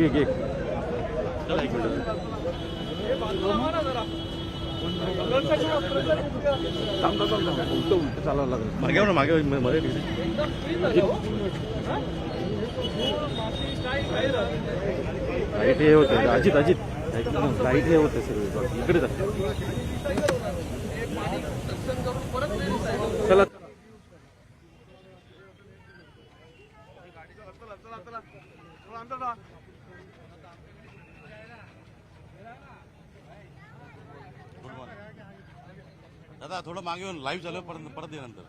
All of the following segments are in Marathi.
घे एक एक. मिनिट थांब चालावं लागलं मागे हो ना मागे हो, म- मध्ये लाइट हे होतं अजित अजित. लाइट हे होतं सर्व इकडे जा. थोडं मागे येऊन लाईव्ह झालं परत परत नंतर.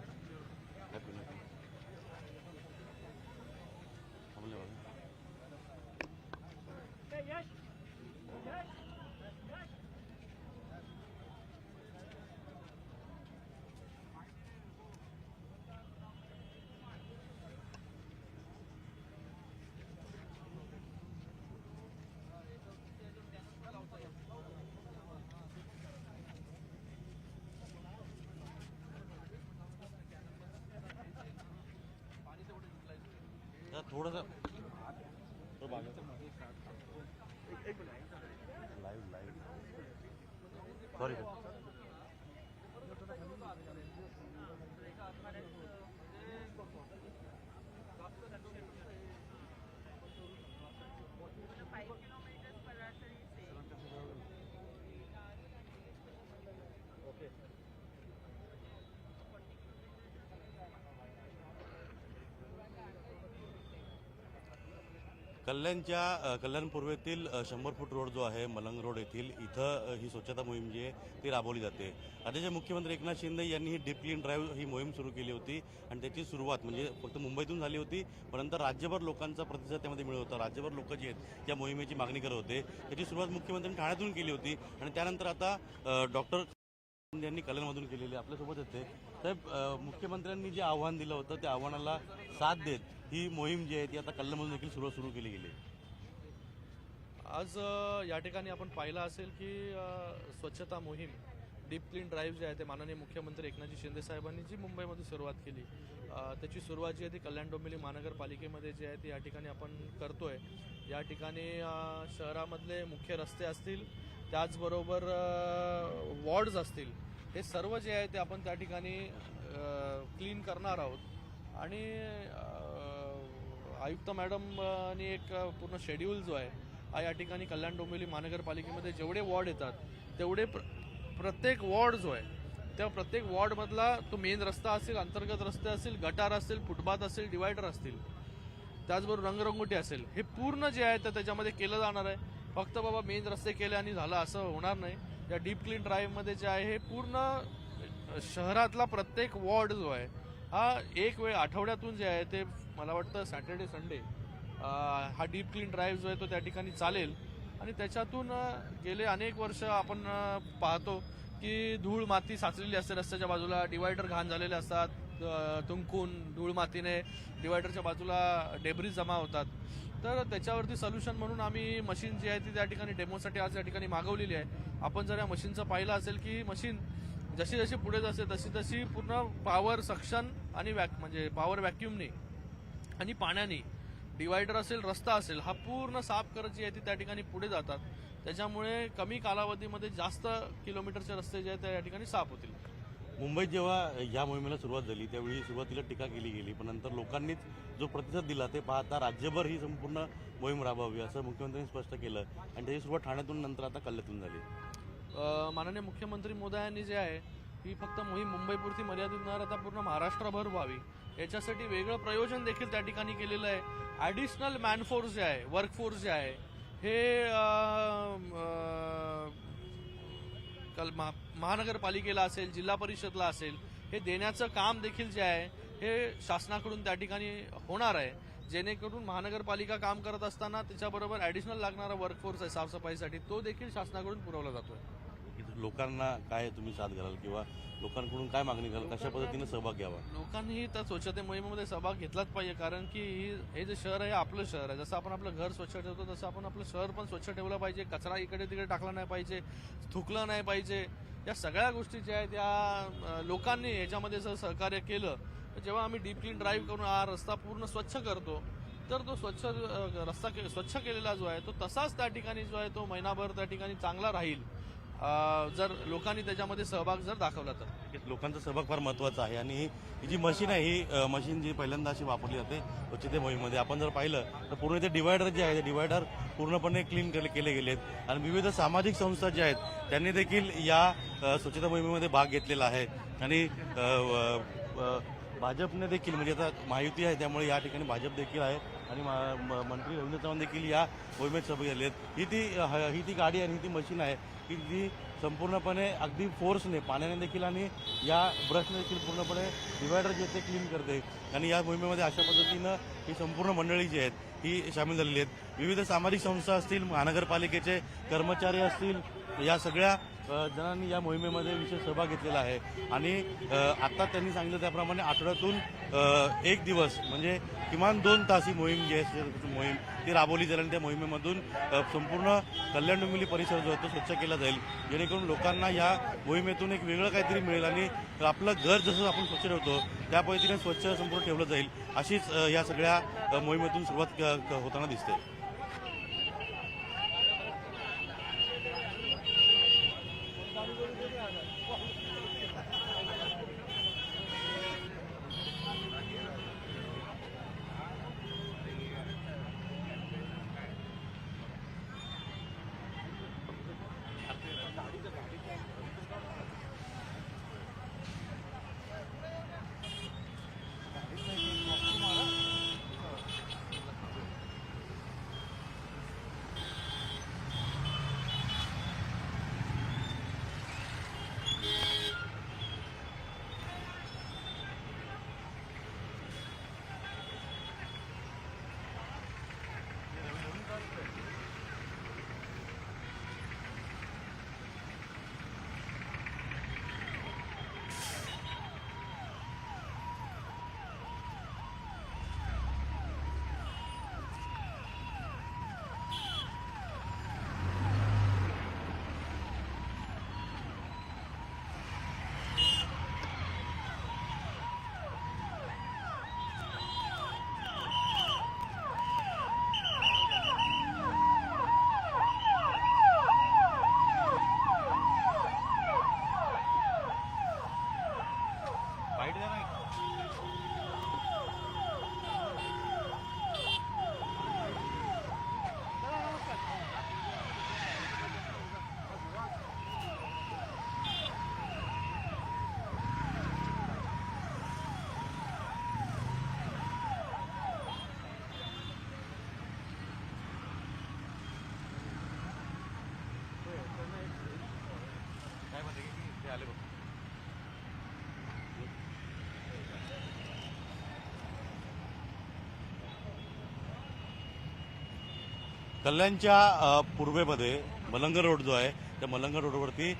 थोडंसं. लाईव्ह लाईव्ह सॉरी कल्याणच्या कल्याण पूर्वेतील शंभर फूट रोड जो आहे मलंग रोड येथील इथं ही स्वच्छता मोहीम जी आहे ती राबवली जाते. राज्याचे मुख्यमंत्री एकनाथ शिंदे यांनी ही डीप क्लीन ड्राईव्ह ही मोहीम सुरू केली होती आणि त्याची सुरुवात म्हणजे फक्त मुंबईतून झाली होती परंतु राज्यभर लोकांचा प्रतिसाद त्यामध्ये मिळत होता. राज्यभर लोक जे आहेत या मोहिमेची मागणी करत होते. त्याची सुरुवात मुख्यमंत्र्यांनी ठाण्यातून केली होती आणि त्यानंतर आता डॉक्टर यांनी कल्याणमधून केलेली आहे. आपल्यासोबत येते. साहेब मुख्यमंत्र्यांनी जे आव्हान दिलं होतं त्या आव्हानाला साथ देत ही मोहीम जी आहे ती आता कल्लमधून देखील सुरू सुरू केली गेली. आज या ठिकाणी आपण पाहिलं असेल की स्वच्छता मोहीम डीप क्लीन ड्राईव्ह जे आहे ते माननीय मुख्यमंत्री एकनाथजी शिंदे साहेबांनी जी मुंबईमध्ये सुरुवात केली त्याची सुरुवात जी आहे ती कल्याण डोंबिवली महानगरपालिकेमध्ये जी आहे ती या ठिकाणी आपण करतोय. या ठिकाणी शहरामधले मुख्य रस्ते असतील त्याचबरोबर वॉर्ड्स असतील हे सर्व जे आहे ते आपण त्या ठिकाणी क्लीन करणार आहोत. आणि आयुक्त मॅडमनी एक पूर्ण शेड्यूल जो आहे या ठिकाणी कल्याण डोंबिवली महानगरपालिकेमध्ये जेवढे वॉर्ड येतात तेवढे प्र प्रत्येक वॉर्ड जो आहे त्या प्रत्येक वॉर्डमधला तो मेन रस्ता असेल अंतर्गत रस्ते असतील गटार असेल फुटपाथ असेल डिवायडर असतील त्याचबरोबर रंगरंगोटी असेल हे पूर्ण जे आहे तर त्याच्यामध्ये केलं जाणार आहे. फक्त बाबा मेन रस्ते केले आणि झालं असं होणार नाही. या डीप क्लीन ड्राईव्हमध्ये जे आहे हे पूर्ण शहरातला प्रत्येक वॉर्ड जो आहे हा एक वेळ आठवड्यातून जे आहे ते मला वाटतं सॅटर्डे संडे हा डीप क्लीन ड्राईव्ह जो आहे तो त्या ठिकाणी चालेल. आणि त्याच्यातून गेले अनेक वर्ष आपण पाहतो की धूळ माती साचलेली असते रस्त्याच्या बाजूला डिवायडर घाण झालेले असतात तुंकून धूळ मातीने डिवायडरच्या बाजूला डेब्रीज जमा होतात. तर त्याच्यावरती सोल्युशन म्हणून आम्ही मशीन जी आहे ती त्या ठिकाणी डेमोसाठी आज या ठिकाणी मागवलेली आहे. आपण जर या मशीनचं पाहिलं असेल की मशीन जशी जशी पुढे जाते तशी तशी पूर्ण पॉवर सक्शन आणि वॅक म्हणजे पॉवर व्हॅक्युमने आणि पाण्याने डिवायडर असेल रस्ता असेल हा पूर्ण साफ करत जी आहे ती त्या ठिकाणी पुढे जातात. त्याच्यामुळे कमी कालावधीमध्ये जास्त किलोमीटरचे रस्ते जे आहेत त्या या ठिकाणी साफ होतील. मुंबईत जेव्हा या मोहिमेला सुरुवात झाली त्यावेळी सुरुवातीला टीका केली गेली पण नंतर लोकांनीच जो प्रतिसाद दिला ते पाहता राज्यभर ही संपूर्ण मोहीम राबवावी असं मुख्यमंत्र्यांनी स्पष्ट केलं. आणि त्याची सुरुवात ठाण्यातून नंतर आता कल्ल्यातून झाली. माननीय मुख्यमंत्री मोदयांनी जे आहे ही फक्त मोहीम मुंबईपुरती मर्यादित न राहता पूर्ण महाराष्ट्रभर व्हावी. याच्यासाठी वेगळं प्रयोजन देखील त्या ठिकाणी केलेलं आहे. ॲडिशनल मॅनफोर्स जे आहे वर्कफोर्स जे आहे हे कल महा महानगरपालिकेला असेल जिल्हा परिषदला असेल हे देण्याचं काम देखील जे आहे हे शासनाकडून त्या ठिकाणी होणार आहे. जेणेकरून महानगरपालिका काम करत असताना त्याच्याबरोबर ॲडिशनल लागणारा वर्कफोर्स आहे साफसफाईसाठी तो देखील शासनाकडून पुरवला जातो आहे लोकांना काय तुम्ही साथ घालाल किंवा लोकांकडून काय मागणी कराल कशा पद्धतीने सहभाग घ्यावा? लोकांनीही त्या स्वच्छते मोहिमेमध्ये सहभाग घेतलाच पाहिजे कारण की ही- जे शहर आहे आपलं शहर आहे. जसं आपण आपलं घर स्वच्छ ठेवतो तसं आपण आपलं शहर पण स्वच्छ ठेवलं पाहिजे. कचरा इकडे तिकडे टाकला नाही पाहिजे थुकलं नाही पाहिजे. या सगळ्या गोष्टी ज्या आहेत त्या लोकांनी याच्यामध्ये जर सहकार्य केलं तर जेव्हा आम्ही डीप क्लीन ड्राईव्ह करून हा रस्ता पूर्ण स्वच्छ करतो तर तो स्वच्छ रस्ता के- स्वच्छ केलेला जो आहे तो तसाच त्या ठिकाणी जो आहे तो महिनाभर त्या ठिकाणी चांगला राहील. जर लोकांनी त्याच्यामध्ये सहभाग जर दाखवला तर. लोकांचा सहभाग फार महत्त्वाचा आहे. आणि ही जी मशीन आहे ही मशीन जी पहिल्यांदा अशी वापरली जाते स्वच्छते मोहिमेमध्ये आपण जर पाहिलं तर पूर्ण ते डिवायडर जे आहे ते डिवायडर पूर्णपणे क्लीन केले केले गेले आहेत आणि विविध सामाजिक संस्था ज्या आहेत त्यांनी देखील या स्वच्छता मोहिमेमध्ये भाग घेतलेला आहे. आणि भाजपने देखील म्हणजे आता महायुती आहे त्यामुळे या ठिकाणी भाजप देखील आहे. आणि म- मंत्री रवींद्र चव्हाण देखील या मोहिमेत सहभागी झाले आहेत. ही ती ही ती गाडी आणि ही ती मशीन आहे की जी संपूर्णपणे अगदी फोर्सने पाण्याने देखील आणि या ब्रशने देखील पूर्णपणे डिवायडर जे ते क्लीन करते. आणि या मोहिमेमध्ये अशा पद्धतीनं ही संपूर्ण मंडळी जी आहेत ही सामील झालेली आहेत. विविध सामाजिक संस्था असतील महानगरपालिकेचे कर्मचारी असतील या सगळ्या जणांनी या मोहिमेमध्ये विशेष सहभाग घेतलेला आहे. आणि आत्ता त्यांनी सांगितलं त्याप्रमाणे आठवड्यातून एक दिवस म्हणजे किमान दोन तास ही मोहीम जी आहे मोहीम ती राबवली जाईल आणि त्या मोहिमेमधून संपूर्ण कल्याण डोंबिवली परिसर जो आहे तो स्वच्छ केला जाईल. जेणेकरून लोकांना या मोहिमेतून एक वेगळं काहीतरी मिळेल आणि आपलं घर जसं आपण स्वच्छ ठेवतो त्या पद्धतीने स्वच्छ संपूर्ण ठेवलं जाईल अशीच या सगळ्या मोहिमेतून सुरुवात क- होताना दिसते. कल्याणच्या पूर्वेमध्ये मलंग रोड जो आहे त्या मलंग रोडवरती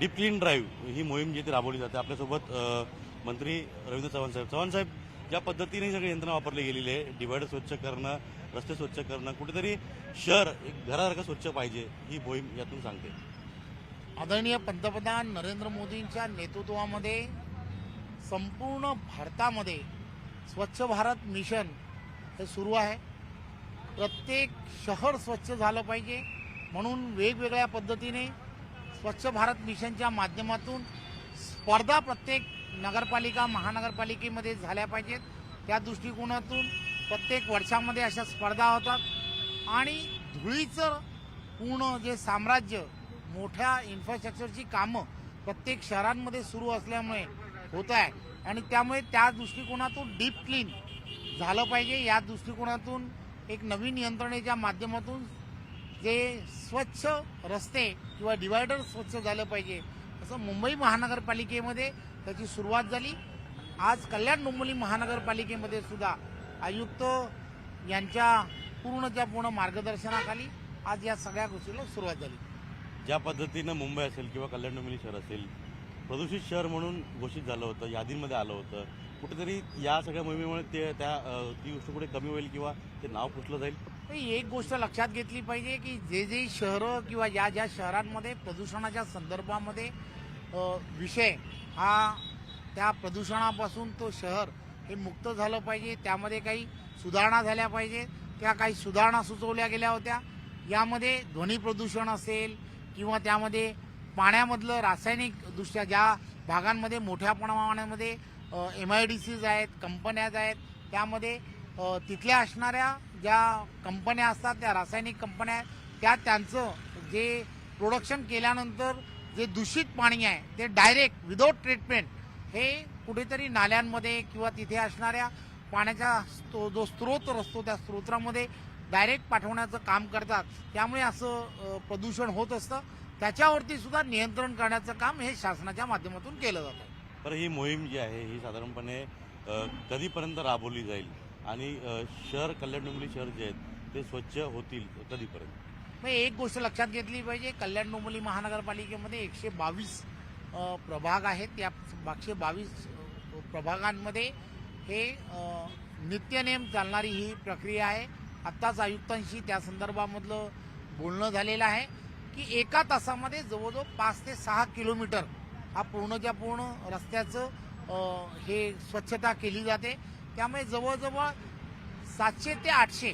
डीप क्लीन ड्राईव्ह ही मोहीम जी ती राबवली जाते. आपल्यासोबत मंत्री रवींद्र चव्हाण साहेब. चव्हाण साहेब ज्या पद्धतीने ही सगळी यंत्रणा वापरली गेलेली आहे डिवायडर स्वच्छ करणं रस्ते स्वच्छ करणं कुठेतरी शहर एक घरासारखं स्वच्छ पाहिजे ही मोहीम यातून सांगते. आदरणीय पंतप्रधान नरेंद्र मोदींच्या नेतृत्वामध्ये संपूर्ण भारतामध्ये स्वच्छ भारत मिशन हे सुरू आहे. प्रत्येक शहर स्वच्छ झालं पाहिजे. म्हणून वेगवेगळ्या पद्धतीने स्वच्छ भारत मिशनच्या माध्यमातून स्पर्धा प्रत्येक नगरपालिका महानगरपालिकेमध्ये झाल्या पाहिजेत. त्या दृष्टिकोनातून प्रत्येक वर्षामध्ये अशा स्पर्धा होतात. आणि धुळीचं पूर्ण जे साम्राज्य मोठ्या इन्फ्रास्ट्रक्चरची कामं प्रत्येक शहरांमध्ये सुरू असल्यामुळे होत आहे. आणि त्यामुळे त्या दृष्टिकोनातून डीप क्लीन झालं पाहिजे. या दृष्टिकोनातून एक नवीन यंत्रणेच्या माध्यमातून जे स्वच्छ रस्ते किंवा डिवायडर स्वच्छ झालं पाहिजे. असं मुंबई महानगरपालिकेमध्ये त्याची सुरुवात झाली. आज कल्याण डोंबिवली महानगरपालिकेमध्ये सुद्धा आयुक्त यांच्या पूर्णच्या पूर्ण मार्गदर्शनाखाली आज या सगळ्या गोष्टीला सुरुवात झाली. ज्या पद्धतीनं मुंबई असेल किंवा कल्याण डोंबिवली शहर असेल प्रदूषित शहर म्हणून घोषित झालं होतं यादींमध्ये आलं होतं कुठेतरी या सगळ्या मोहिमेमुळे ते त्या ती गोष्ट कुठे कमी होईल किंवा ते नाव पुसलं जाईल? एक गोष्ट लक्षात घेतली पाहिजे की जे जे शहरं किंवा ज्या ज्या शहरांमध्ये प्रदूषणाच्या संदर्भामध्ये विषय हा त्या प्रदूषणापासून तो शहर हे मुक्त झालं पाहिजे त्यामध्ये काही सुधारणा झाल्या पाहिजे त्या काही सुधारणा सुचवल्या गेल्या होत्या. यामध्ये ध्वनी प्रदूषण असेल किंवा त्यामध्ये पाण्यामधलं रासायनिकदृष्ट्या ज्या भागांमध्ये मोठ्या प्रमाणामध्ये एम आय डी सीज आहेत कंपन्याज आहेत. त्यामध्ये तिथल्या असणाऱ्या ज्या कंपन्या असतात त्या रासायनिक कंपन्या आहेत, त्या त्यांचं जे प्रोडक्शन केल्यानंतर जे दूषित पाणी आहे ते डायरेक्ट विदाऊट ट्रीटमेंट हे कुठेतरी नाल्यांमध्ये किंवा तिथे असणाऱ्या पाण्याचा स्तो- जो स्रोत असतो त्या स्रोतामध्ये डायरेक्ट पाठवण्याचं काम करतात. त्यामुळे असं प्रदूषण होत असतं. त्याच्यावरती सुद्धा नियंत्रण करण्याचं काम हे शासनाच्या माध्यमातून केलं जातं. तर ही मोहीम जी आहे ही साधारणपणे कधीपर्यंत राबवली जाईल आणि शहर कल्याण डोंबिवली शहर जे आहेत ते स्वच्छ होतील कधीपर्यंत? मग एक गोष्ट लक्षात घेतली पाहिजे कल्याण डोंबिवली महानगरपालिकेमध्ये एकशे बावीस प्रभाग आहेत. या एकशे बावीस प्रभागांमध्ये हे नित्यनेम चालणारी ही प्रक्रिया आहे. आत्ताच आयुक्तांशी त्या संदर्भामधलं बोलणं झालेलं आहे की एका तासामध्ये जवळजवळ पाच ते सहा किलोमीटर हा पूर्णच्या पूर्ण रस्त्याचं हे स्वच्छता केली जाते. त्यामुळे जवळजवळ सातशे ते आठशे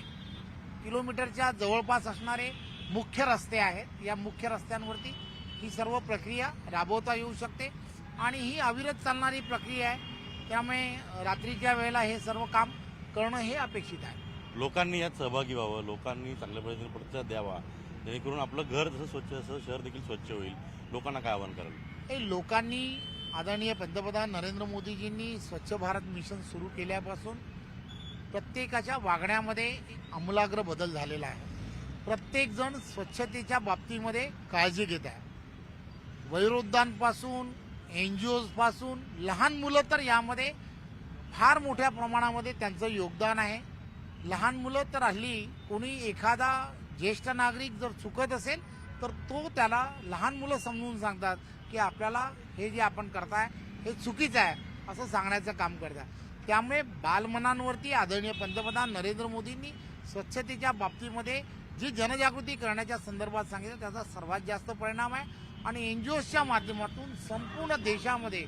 किलोमीटरच्या जवळपास असणारे मुख्य रस्ते आहेत. या मुख्य रस्त्यांवरती ही सर्व प्रक्रिया राबवता येऊ शकते. आणि ही अविरत चालणारी प्रक्रिया आहे. त्यामुळे रात्रीच्या वेळेला हे सर्व काम करणं हे अपेक्षित आहे. लोकांनी यात सहभागी व्हावं लोकांनी चांगल्या पद्धतीने प्रतिसाद द्यावा. जेणेकरून आपलं घर जसं स्वच्छ असं शहर देखील स्वच्छ होईल. लोकांना काय आवाहन करावं हे लोकांनी आदरणीय पंतप्रधान नरेंद्र मोदीजींनी स्वच्छ भारत मिशन सुरू केल्यापासून प्रत्येकाच्या वागण्यामध्ये आमूलाग्र बदल झालेला आहे. प्रत्येकजण स्वच्छतेच्या बाबतीमध्ये काळजी घेत आहे. वयोवृद्धांपासून एन जी ओजपासून लहान मुलं तर यामध्ये फार मोठ्या प्रमाणामध्ये त्यांचं योगदान आहे. लहान मुलं तर हल्ली कोणी एखादा ज्येष्ठ नागरिक जर चुकत असेल तर तो त्याला लहान मुलं समजून सांगतात. की आपल्याला हे जे आपण करताय हे चुकीचं आहे असं सांगण्याचं काम करताय त्यामुळे बालमनांवरती आदरणीय पंतप्रधान नरेंद्र मोदींनी स्वच्छतेच्या बाबतीमध्ये जी जनजागृती करण्याच्या संदर्भात सांगितलं त्याचा सर्वात जास्त परिणाम आहे. आणि एन जी ओसच्या माध्यमातून संपूर्ण देशामध्ये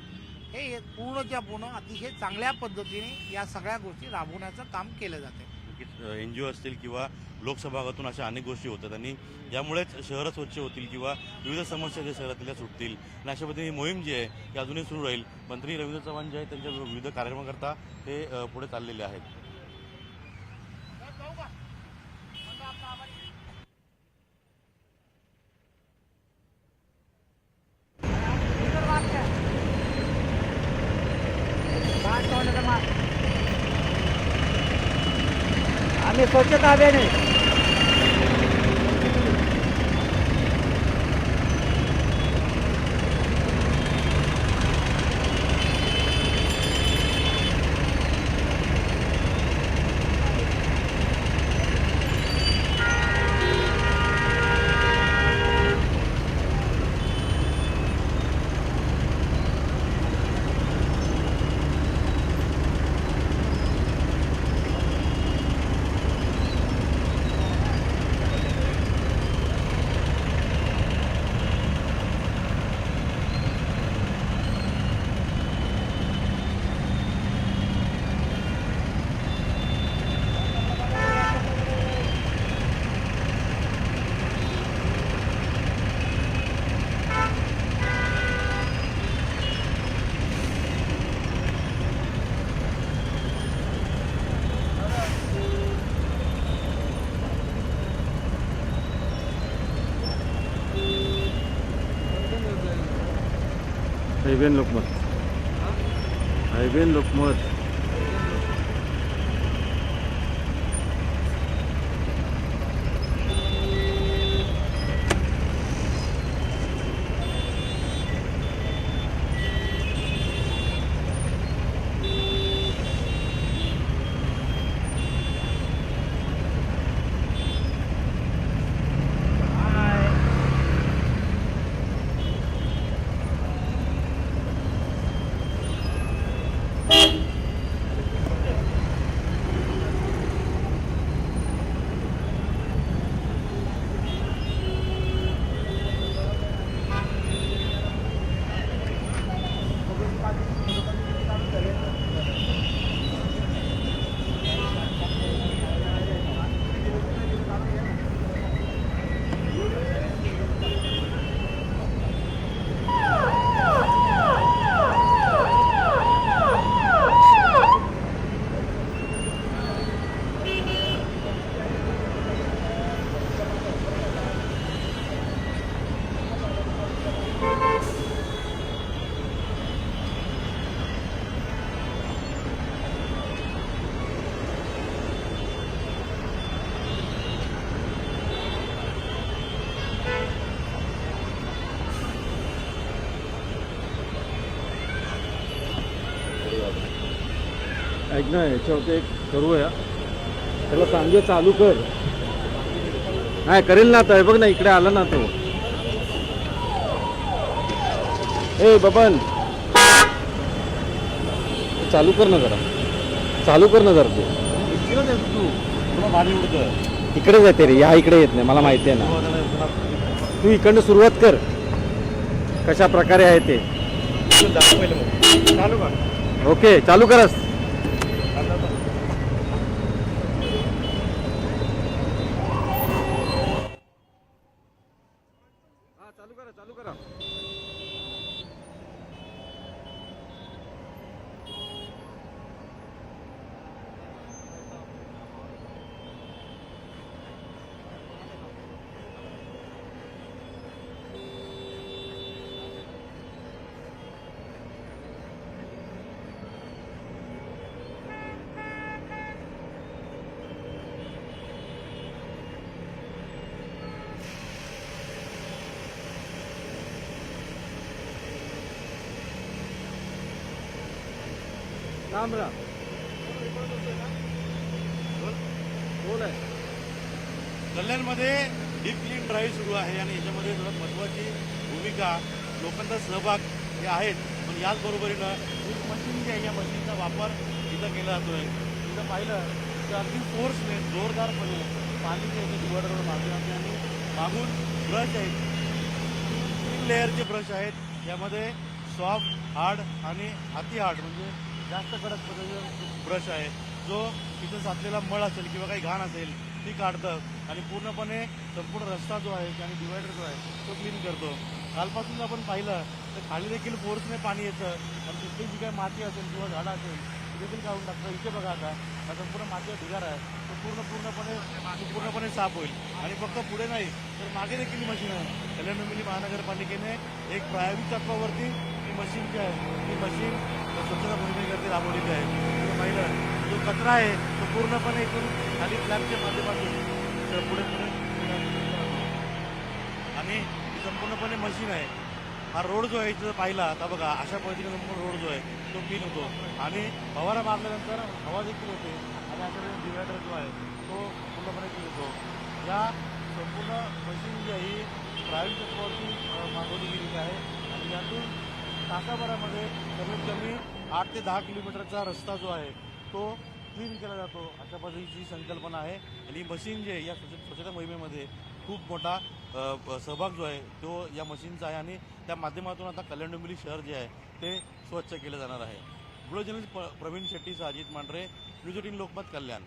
हे पूर्णच्या पूर्ण अतिशय चांगल्या पद्धतीने या सगळ्या गोष्टी राबवण्याचं काम केलं जाते एन जी ओ असतील किंवा लोकसभागातून अशा अनेक गोष्टी होतात आणि यामुळेच शहरं स्वच्छ होतील किंवा विविध समस्या ज्या शहरातल्या सुटतील. आणि अशा पद्धतीने ही मोहीम जी आहे ती अजूनही सुरू राहील. मंत्री रवींद्र चव्हाण जे आहेत त्यांच्या विविध कार्यक्रमाकरता ते पुढे चाललेले आहेत. आम्ही स्वच्छता लोकमत. हायवेन लोकमत. ऐक ना याच्यावरती एक करूया. त्याला सांगे चालू कर. नाही करेल ना आता हे बघ ना इकडे आला ना तो. ए बबन. चालू कर ना जरा. चालू कर ना जरा तू. तू. तुला भारी उडतं इकडेच येते रे या इकडे येत नाही मला माहिती आहे ना. तू इकडनं सुरुवात कर. कशा प्रकारे आहे ते. चालू ओके चालू करस चालू करा चालू करा राम बोल आहे? कल्याणमध्ये डीप क्लीन ड्राईव्ह सुरू आहे आणि याच्यामध्ये सर्वात महत्त्वाची भूमिका लोकांचा सहभाग हे आहेत पण याचबरोबरीनं एक मशीन जी आहे या मशीनचा वापर इथं केला जातोय. इथं पाहिलं तर अगदी फोर्सने जोरदारपणे पाणी जे आहे डिवायडरवर मागे आणि मागून ब्रश आहेत तीन लेअरचे ब्रश आहेत. यामध्ये सॉफ्ट हार्ड आणि अति हार्ड म्हणजे जास्त कडक पद्धतीचा ब्रश आहे. जो तिथं साचलेला मळ असेल किंवा काही घाण असेल ती काढतं आणि पूर्णपणे संपूर्ण रस्ता जो आहे आणि डिवायडर जो आहे तो क्लीन करतो. कालपासून जर आपण पाहिलं तर खाली देखील फोर्सने पाणी येतं. आणि तिथली जी काही माती असेल किंवा झाडं असेल ती देखील काढून टाकतं. इथे बघा आता हा संपूर्ण मातीचा ढिगार आहे. तो पूर्ण पूर्णपणे पूर्णपणे साफ होईल. आणि फक्त पुढे नाही तर मागे देखील मशीन आहे. कल्याण महानगरपालिकेने एक प्रायोगिक तत्वावरती मशीन जी आहे. ती मशीन स्वच्छता मोहिमेकरता राबवलेली आहे. पाहिलं जो कचरा आहे तो पूर्णपणे इथून खाली स्लॅबच्या माध्यमातून पुढे पुढे आणि संपूर्णपणे मशीन आहे. हा रोड जो आहे इथं पाहिला आता बघा अशा पद्धतीने संपूर्ण रोड जो आहे तो क्लीन होतो. आणि फवारा मारल्यानंतर हवा देखील होते. आणि अशा पद्धतीने जो आहे तो पूर्णपणे क्लीन होतो. या संपूर्ण मशीन जी आहे ही प्रायव्हेट सेक्टरवरती मागवली गेलेली आहे. आणि यातून तासाभरामध्ये कमीत कमी आठ ते दहा किलोमीटरचा रस्ता जो आहे तो क्लीन केला जातो अशा पद्धतीची संकल्पना आहे. आणि मशीन जे या स्वच्छ स्वच्छता मोहिमेमध्ये खूप मोठा सहभाग जो आहे तो या मशीनचा आहे. आणि त्या माध्यमातून आता कल्याण डोंबिवली शहर जे आहे ते स्वच्छ केलं जाणार आहे. व्हिडिओ जर्नलिस्ट प- प्रवीण शेट्टीसह अजित मांढरे न्यूज एटीन लोकमत कल्याण.